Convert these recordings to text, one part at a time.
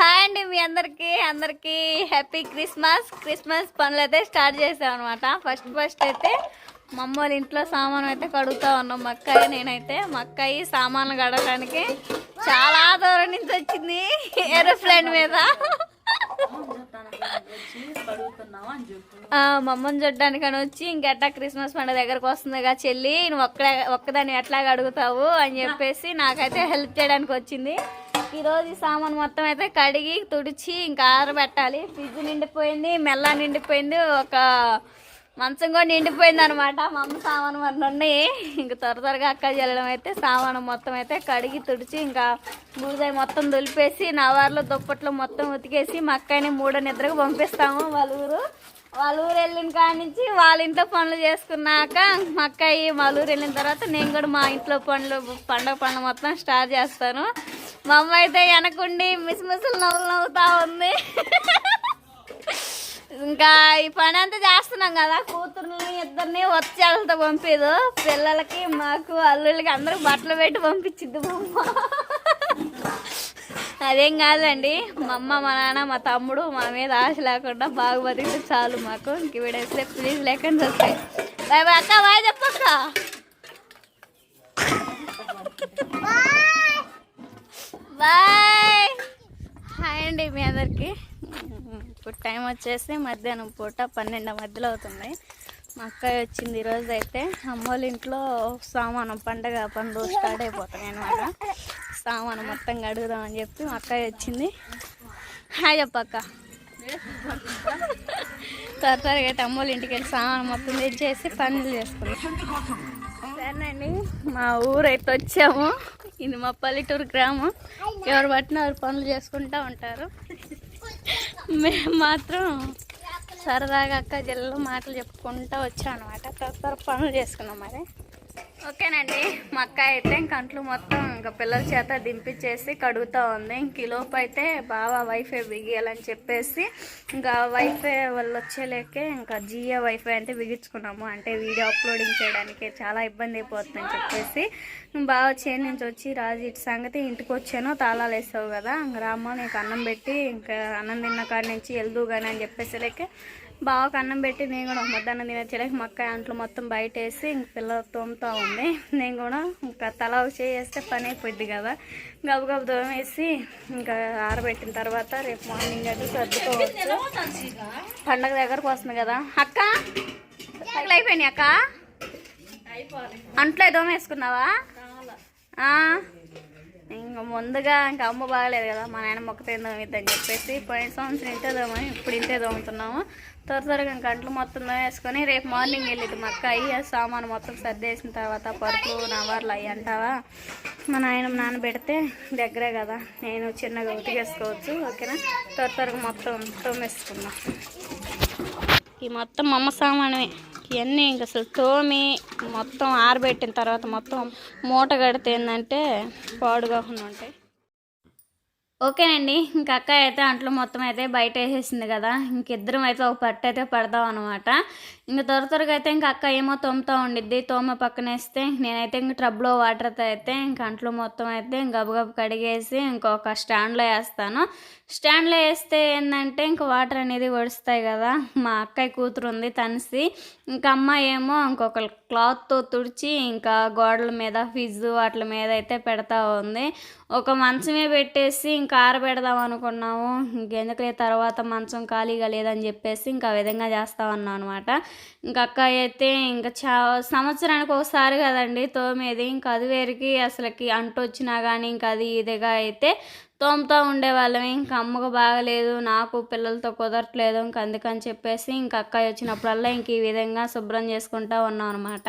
Hi అండి మీ అందరికి అందరికి హ్యాపీ క్రిస్మస్. క్రిస్మస్ పనులు అయితే స్టార్ట్ చేసాం అనమాట ఫస్ట్ ఫస్ట్ అయితే మా అమ్మ వాళ్ళ ఇంట్లో సామాన్ అయితే కడుగుతా ఉన్నాం. మా నేనైతే మా సామాన్లు కడగడానికి చాలా దూరం నుంచి వచ్చింది ఏరోప్లేన్ మీద. మమ్మల్ని మా వచ్చి ఇంకెట్టా క్రిస్మస్ పండుగ దగ్గరకు వస్తుందిగా చెల్లి నువ్వు ఒక్కడే ఒక్కదాన్ని ఎట్లా అడుగుతావు అని చెప్పేసి నాకైతే హెల్ప్ చేయడానికి వచ్చింది. ఈరోజు సామాన్ మొత్తం అయితే కడిగి తుడిచి ఇంకా ఆరబెట్టాలి. ఫ్రిడ్జ్ నిండిపోయింది మెల్ల నిండిపోయింది ఒక మంచం కూడా నిండిపోయింది అనమాట మా అమ్మ సామాను మరి ఉన్నాయి ఇంక త్వర త్వరగా అక్క చెల్లడం అయితే సామాను మొత్తం అయితే కడిగి తుడిచి ఇంకా బూజాయి మొత్తం దులిపేసి నవార్లో దుప్పట్లు మొత్తం ఉతికేసి మా అక్కని మూడో నిద్రకు పంపిస్తాము వాళ్ళ ఊరు. వాళ్ళ ఊరు వెళ్ళిన కాడ నుంచి వాళ్ళ ఇంట్లో పనులు చేసుకున్నాక మా అక్కయ్య వాళ్ళ ఊరు వెళ్ళిన తర్వాత నేను కూడా మా ఇంట్లో పనులు పండగ పనులు మొత్తం స్టార్ట్ చేస్తాను. మా అమ్మ అయితే వెనకుండి మిస్ మిస్సులు నవ్వులు నవ్వుతా ఉంది. ఇంకా ఈ పని అంతా చేస్తున్నాం కదా కూతుర్ని ఇద్దరిని వచ్చేళ్ళతో పంపేదు. పిల్లలకి మాకు అల్లుళ్ళకి అందరూ బట్టలు పెట్టి పంపించిద్ది మా అమ్మ. అదేం కాదండి మా అమ్మ మా నాన్న మా తమ్ముడు మా మీద ఆశ లేకుండా బాగా బతికితే చాలు మాకు. ఇంక వీడేస్తే ప్లీజ్ లేకుండా వస్తాయి. బాయ్ బాయ్ అక్క బాయ్ చెప్పక్క. బాయ్. హాయ్ అండి మీ అందరికి. ఇప్పుడు టైం వచ్చేసి మధ్యాహ్నం పూట పన్నెండు మధ్యలో అవుతుంది. మా అక్కయ్య వచ్చింది ఈరోజు అయితే. అమ్మోళ్ళ ఇంట్లో సామానం పండగ పనులు స్టార్ట్ అయిపోతాయి అనమాట సామాను మొత్తం కడుగుదామని చెప్పి మా అక్కయ్య వచ్చింది. హాయ్ చెప్పక్క. త్వర త్వరగా అయితే అమ్మోళ్ళ ఇంటికి వెళ్ళి సామాను మొత్తం తెచ్చేసి పనులు చేసుకున్నాం సరేనండి మా ఊరైతే వచ్చాము. ఇది మా పల్లెటూరు గ్రామం. ఎవరు పట్టిన వారు పనులు చేసుకుంటూ ఉంటారు. మేము మాత్రం సరదాగా అక్క జిల్లలో మాటలు చెప్పుకుంటూ వచ్చాం అనమాట తర్వాత పనులు చేసుకున్నాం మరి. ఓకేనండి. మా అక్క అయితే కంట్లు మొత్తం ఇంకా పిల్లల చేత దింపించేసి కడుగుతూ ఉంది. ఇంక ఈ అయితే బాగా వైఫై బిగియాలని చెప్పేసి ఇంకా వైఫై వాళ్ళు వచ్చేలేకే ఇంకా జియో వైఫై అంటే బిగించుకున్నాము. అంటే వీడియో అప్లోడింగ్ చేయడానికి చాలా ఇబ్బంది అయిపోతుందని చెప్పేసి బాగా చేను నుంచి వచ్చి రాజు ఇటు సంగతి ఇంటికి వచ్చాను. తాళాలు వేసావు కదా. ఇంకా రామ్మ నీకు అన్నం పెట్టి ఇంకా అన్నం తిన్న కాడి నుంచి వెళ్దు కానీ అని చెప్పేసి లేకే బాగా అన్నం పెట్టి నేను కూడా ఒక మధ్యాహ్నం తినచ్చలేక మా అక్క అంట్లు మొత్తం బయట వేసి ఇంక పిల్లలు తోముతూ ఉంది. నేను కూడా ఇంకా తల వేస్తే పని అయిపోద్ది కదా. గబ గబ తోమేసి ఇంకా ఆరబెట్టిన తర్వాత రేపు మార్నింగ్ అయితే సర్దుకోవచ్చు. పండగ దగ్గరకు వస్తుంది కదా. అక్క! పండగలు అయిపోయినాయి అక్క? అంట్లో దోమేసుకున్నావా ఇంకా ముందుగా ఇంకా అమ్మ బాగలేదు కదా మా నాయన మొక్కతే దోమిద్దని చెప్పేసి పోయిన సంవత్సరం ఇంతే దోమని ఇప్పుడు ఇంతే దోముతున్నాము. త్వర త్వరగా గంటలు మొత్తం వేసుకొని రేపు మార్నింగ్ వెళ్ళింది మా అక్క. అయ్యి ఆ సామాను మొత్తం సర్దేసిన తర్వాత పరుపు నవర్లు అయ్యి అంటావా? మా నాయన నానబెడితే దగ్గరే కదా నేను చిన్నగా ఉతికేసుకోవచ్చు ఓకేనా? త్వర త్వరగా మొత్తం తోమేసుకుందాం. ఈ మొత్తం అమ్మ సామానమే ఇవన్నీ ఇంక అసలు తోమి మొత్తం ఆరబెట్టిన తర్వాత మొత్తం మూట కడితే ఏంటంటే పాడుగా ఉంటాయి. ఓకేనండి. ఇంక అక్క అయితే అంట్లో మొత్తం అయితే బయట వేసేసింది కదా. ఇంకిద్దరం అయితే ఒక పట్టు అయితే పడదాం అనమాట ఇంక త్వర త్వరగా అయితే ఇంక అక్క ఏమో తోముతూ ఉండిద్ది. తోమ పక్కన వేస్తే నేనైతే ఇంక ట్రబ్లో వాటర్తో అయితే ఇంక అంట్లో మొత్తం అయితే ఇంక గబగబ కడిగేసి ఇంకొక స్టాండ్లో వేస్తాను. స్టాండ్లో వేస్తే ఏంటంటే ఇంక వాటర్ అనేది వడుస్తాయి కదా. మా అక్కయ్య కూతురు ఉంది తనిసి. ఇంకా అమ్మ ఏమో ఇంకొక క్లాత్తో తుడిచి ఇంకా గోడల మీద ఫిజ్ వాటి మీద అయితే పెడతా ఉంది. ఒక మంచమే పెట్టేసి ఇంకా ఆరబెడదాం అనుకున్నాము. ఇంకెందుకులే తర్వాత మంచం ఖాళీగా లేదని చెప్పేసి ఇంకా ఆ విధంగా చేస్తా ఉన్నాం అనమాట ఇంకా అక్క అయితే ఇంకా చా సంవత్సరానికి ఒకసారి కదండి తోమేది. ఇంకా అది వేరికి అసలుకి అంటు వచ్చినా కానీ ఇంకా అది ఇదిగా అయితే తోముతూ ఉండేవాళ్ళం. ఇంకా అమ్మకు బాగలేదు నాకు పిల్లలతో కుదరట్లేదు ఇంక అందుకని చెప్పేసి ఇంక అక్కయ్య వచ్చినప్పుడల్లా ఇంక ఈ విధంగా శుభ్రం చేసుకుంటూ ఉన్నాం అనమాట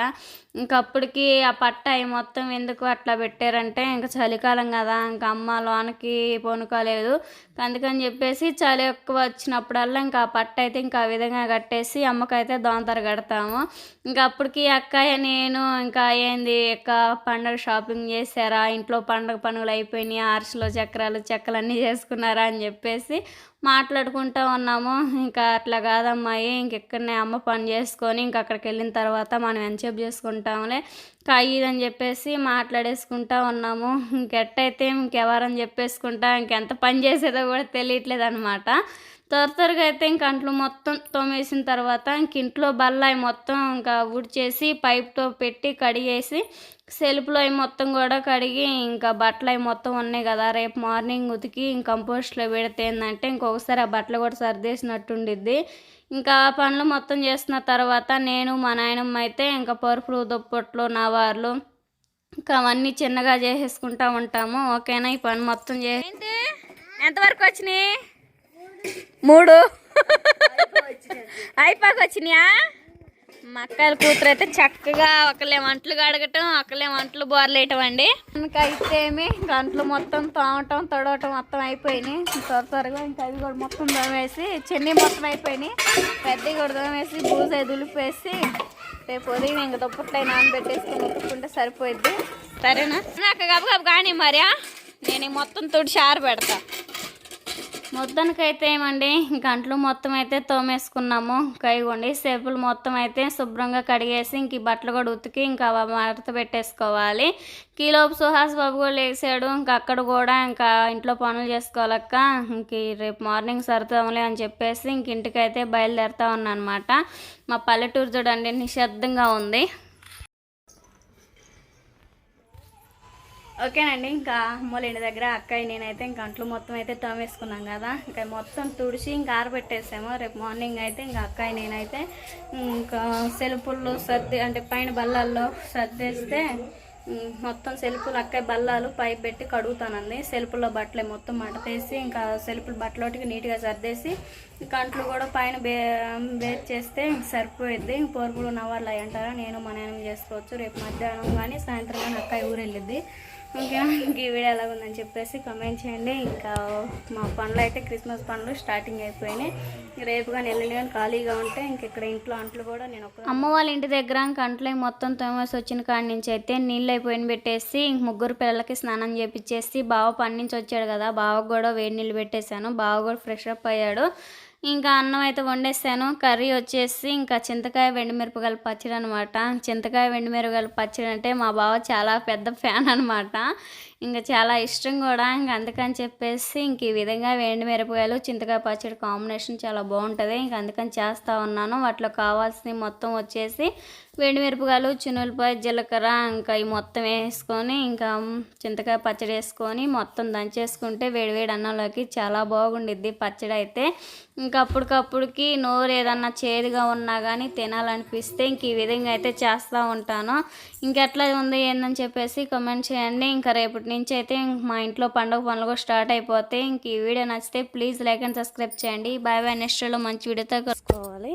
ఇంకప్పటికి ఆ పట్ట అయి మొత్తం ఎందుకు అట్లా పెట్టారంటే ఇంకా చలికాలం కదా ఇంకా అమ్మ లోనకి పొనుకోలేదు. అందుకని చెప్పేసి చలి ఎక్కువ వచ్చినప్పుడల్లా ఇంకా ఆ పట్ట అయితే ఇంకా ఆ విధంగా కట్టేసి అమ్మకైతే దోంతర కడతాము. ఇంకా అప్పటికి అక్కయ్య నేను ఇంకా ఏంది ఇక పండగ షాపింగ్ చేశారా ఇంట్లో పండగ పనులు అయిపోయినాయి అరిసెలు చక్రాలు చెక్కలన్నీ చేసుకున్నారా అని చెప్పేసి మాట్లాడుకుంటూ ఉన్నాము. ఇంకా అట్లా కాదమ్మాయి ఇంకెక్కడనే అమ్మ పని చేసుకొని ఇంక అక్కడికి వెళ్ళిన తర్వాత మనం ఎంచేపు చేసుకుంటాంలే? కాయిదని చెప్పేసి మాట్లాడేసుకుంటా ఉన్నాము. ఇంకెట్టయితే ఇంకెవరని చెప్పేసుకుంటా ఇంకెంత పని చేసేదో కూడా తెలియట్లేదు అనమాట త్వర త్వరగా అయితే ఇంక అంట్లు మొత్తం తోమేసిన తర్వాత ఇంక ఇంట్లో బల్లాయి మొత్తం ఇంకా ఊడ్చేసి పైప్తో పెట్టి కడిగేసి సెల్ఫ్లో అవి మొత్తం కూడా కడిగి ఇంకా బట్టలు అవి మొత్తం ఉన్నాయి కదా. రేపు మార్నింగ్ ఉతికి ఇంక కంపోస్ట్లో పెడితే ఏంటంటే ఇంకొకసారి ఆ బట్టలు కూడా సర్దేసినట్టు ఉండిద్ది. ఇంకా ఆ పనులు మొత్తం చేసిన తర్వాత నేను మా నాయనమ్మ అయితే ఇంకా పరుపులు దుప్పట్లు నవార్లు ఇంకా అవన్నీ చిన్నగా చేసేసుకుంటా ఉంటాము. ఓకేనా? ఈ పని మొత్తం చేసి ఎంతవరకు వచ్చినాయి? మూడు. అయిపోక వచ్చినాయా మా అక్కల కూతురు అయితే చక్కగా ఒకళ్ళేం అంట్లు కడగటం ఒకళ్ళేం అంట్లు బోర్లేయటం అండి అయితే ఏమి గంటలు మొత్తం తోమటం తొడవటం మొత్తం అయిపోయినాయి. త్వర త్వరగా ఇంకా అవి కూడా మొత్తం దోమేసి చెన్ని మొత్తం అయిపోయినాయి. పెద్దవి కూడా దోమేసి బూజ దులిపేసి రేపు ఉదయం ఇంక దుప్పట్లై నానబెట్టేసుకుని ఉతుక్కుంటే సరిపోయిద్ది. సరేనా? నాకు గబ గబ కానీ మరియా. నేను మొత్తం తుడిచి ఆరబెడతా. మొత్తానికైతే ఏమండి? గంటలు మొత్తం అయితే తోమేసుకున్నాము. కైగొండి సేపులు మొత్తం అయితే శుభ్రంగా కడిగేసి ఇంక బట్టలు కూడా ఉతికి ఇంకా మడత పెట్టేసుకోవాలి. కీలోపు సుహాస్ బాబు కూడా లేచాడు ఇంకా అక్కడ కూడా ఇంకా ఇంట్లో పనులు చేసుకోవాలక్క. ఇంక రేపు మార్నింగ్ సరుతాములే అని చెప్పేసి ఇంక ఇంటికైతే బయలుదేరుతా ఉన్నా అనమాట మా పల్లెటూరు చూడండి నిశ్శబ్దంగా ఉంది. ఓకేనండి ఇంకా అమ్మోళ్ళ ఇంటి దగ్గర అక్కయ్య నేనైతే ఇంకా అంట్లు మొత్తం అయితే తోమేసుకున్నాం కదా. ఇంకా మొత్తం తుడిచి ఇంకా ఆరబెట్టేసాము. రేపు మార్నింగ్ అయితే ఇంకా అక్కయ్య నేనైతే ఇంకా సెలుపుల్లో సర్ది అంటే పైన బల్లాల్లో సర్దేస్తే మొత్తం సెల్ఫులు అక్కయ్య బల్లాలు పైప్ పెట్టి కడుగుతానండి. సెల్ఫుల్లో బట్టలు మొత్తం మడతేసి ఇంకా సెల్ఫులు బట్టలోటికి నీట్గా సర్దేసి కంట్లు కూడా పైన బే బేర్ చేస్తే సరిపోయిద్ది. పోరుపులు నవ్వాలి అంటారా నేను మా నాయనమ్మ చేసుకోవచ్చు. రేపు మధ్యాహ్నం కానీ సాయంత్రం కానీ అక్కయ్య ఊరు ఓకే ఇంక ఈ వీడియో ఎలా ఉందని చెప్పేసి కమెంట్ చేయండి. ఇంకా మా పనులు అయితే క్రిస్మస్ పనులు స్టార్టింగ్ అయిపోయినాయి. రేపు కానీ ఎల్లుండి కానీ ఖాళీగా ఉంటే ఇంక ఇక్కడ ఇంట్లో అంట్లు కూడా నేను ఒక అమ్మ వాళ్ళ ఇంటి దగ్గర ఇంక అంట్లు మొత్తం తోమేసి వచ్చిన కాడి నుంచి అయితే నీళ్ళు అయిపోయిన పెట్టేసి ఇంక ముగ్గురు పిల్లలకి స్నానం చేపించేసి బావ పని నుంచి వచ్చాడు కదా. బావకు కూడా వేడి నీళ్ళు పెట్టేశాను. బావ కూడా ఫ్రెష్ అప్ అయ్యాడు. ఇంకా అన్నం అయితే వండేసాను. కర్రీ వచ్చేసి ఇంకా చింతకాయ వెండిమిరపకాయల పచ్చడి అనమాట చింతకాయ వెండిమిరపకాయల పచ్చడి అంటే మా బావ చాలా పెద్ద ఫ్యాన్ అనమాట ఇంకా చాలా ఇష్టం కూడా. ఇంకా అందుకని చెప్పేసి ఇంక ఈ విధంగా వెండి మిరపకాయలు చింతకాయ పచ్చడి కాంబినేషన్ చాలా బాగుంటుంది. ఇంక అందుకని చేస్తూ ఉన్నాను. వాటిలో కావాల్సినవి మొత్తం వచ్చేసి వెండి మిరపకాయలు చినులపాయ జీలకర్ర ఇంకా ఈ మొత్తం వేసుకొని ఇంకా చింతకాయ పచ్చడి వేసుకొని మొత్తం దంచేసుకుంటే వేడివేడి అన్నంలోకి చాలా బాగుండిద్ది పచ్చడి అయితే. ఇంకా అప్పటికప్పుడుకి నోరు ఏదన్నా చేదుగా ఉన్నా కానీ తినాలనిపిస్తే ఇంక ఈ విధంగా అయితే చేస్తూ ఉంటాను. ఇంకెట్లా ఉంది ఏందని చెప్పేసి కామెంట్ చేయండి. ఇంకా రేపటి నుంచి అయితే మా ఇంట్లో పండుగ పనులు కూడా స్టార్ట్ అయిపోతే ఇంక ఈ వీడియో నచ్చితే ప్లీజ్ లైక్ అండ్ సబ్స్క్రైబ్ చేయండి. Bye bye. నెక్స్ట్లో మంచి వీడియోతో కలుసుకోవాలి.